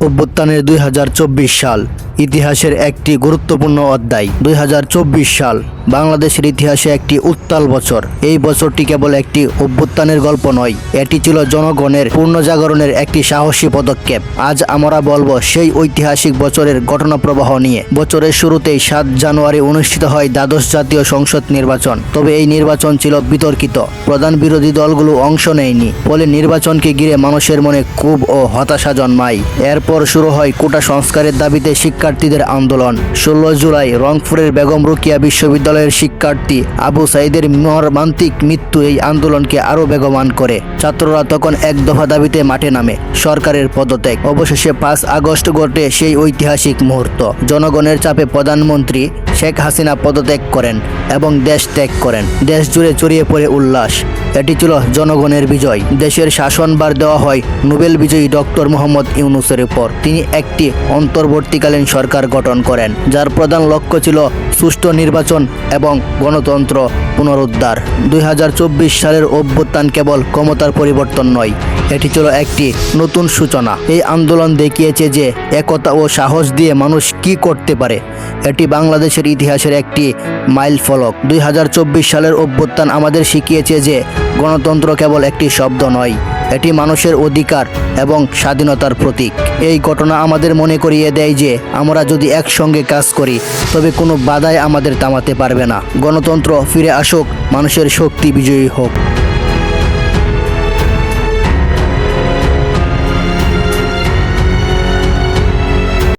অভ্যুত্থানের দুই সাল ইতিহাসের একটি গুরুত্বপূর্ণ অধ্যায় দুই হাজার চব্বিশ সাল। বাংলাদেশের ইতিহাসে একটি উত্তাল বছর। এই বছরটি কেবল একটি অভ্যুত্থানের গল্প নয়, এটি ছিল জনগণের পুনর্জাগরণের একটি সাহসী পদক্ষেপ। আজ আমরা বলব সেই ঐতিহাসিক বছরের ঘটনা প্রবাহ নিয়ে। বছরের শুরুতেই সাত জানুয়ারি অনুষ্ঠিত হয় দ্বাদশ জাতীয় সংসদ নির্বাচন। তবে এই নির্বাচন ছিল বিতর্কিত। প্রধান বিরোধী দলগুলো অংশ নেয়নি। ফলে নির্বাচনকে ঘিরে মানুষের মনে ক্ষোভ ও হতাশা জন্মায়। এরপর শুরু হয় কোটা সংস্কারের দাবিতে শিক্ষার্থীদের আন্দোলন। ষোলো জুলাই রংপুরের বেগম রুকিয়া বিশ্ববিদ্যালয়ের শিক্ষার্থী আবু সাইদের মর্মান্তিক মৃত্যু এই আন্দোলনকে আরও বেগবান করে। ছাত্ররা তখন এক দফা দাবিতে মাঠে নামে, সরকারের পদত্যাগ। অবশেষে পাঁচ আগস্ট ঘটে সেই ঐতিহাসিক মুহূর্ত। জনগণের চাপে প্রধানমন্ত্রী শেখ হাসিনা পদত্যাগ করেন এবং দেশ ত্যাগ করেন। দেশ জুড়ে ছড়িয়ে পড়ে উল্লাস। এটি ছিল জনগণের বিজয়। দেশের শাসনভার দেওয়া হয় নোবেল বিজয়ী ডক্টর মোহাম্মদ ইউনুসের উপর। তিনি একটি অন্তর্বর্তীকালীন সরকার গঠন করেন, যার প্রধান লক্ষ্য ছিল সুষ্ঠু নির্বাচন এবং গণতন্ত্র পুনরুদ্ধার। দুই হাজার চব্বিশ সালের অভ্যুত্থান কেবল ক্ষমতার পরিবর্তন নয়, এটি ছিল একটি নতুন সূচনা। এই আন্দোলন দেখিয়েছে যে একতা ও সাহস দিয়ে মানুষ কি করতে পারে, এটি বাংলাদেশের ইতিহাসের একটি মাইল ফলক। দুই হাজার চব্বিশ সালের অভ্যুত্থান আমাদের শিখিয়েছে যে গণতন্ত্র কেবল একটি শব্দ নয়, এটি মানুষের অধিকার এবং স্বাধীনতার প্রতীক। এই ঘটনা আমাদের মনে করিয়ে দেয় যে আমরা যদি একসঙ্গে কাজ করি, তবে কোনো বাধাই আমাদের থামাতে পারবে না। গণতন্ত্র ফিরে আসুক, মানুষের শক্তি বিজয়ী হোক।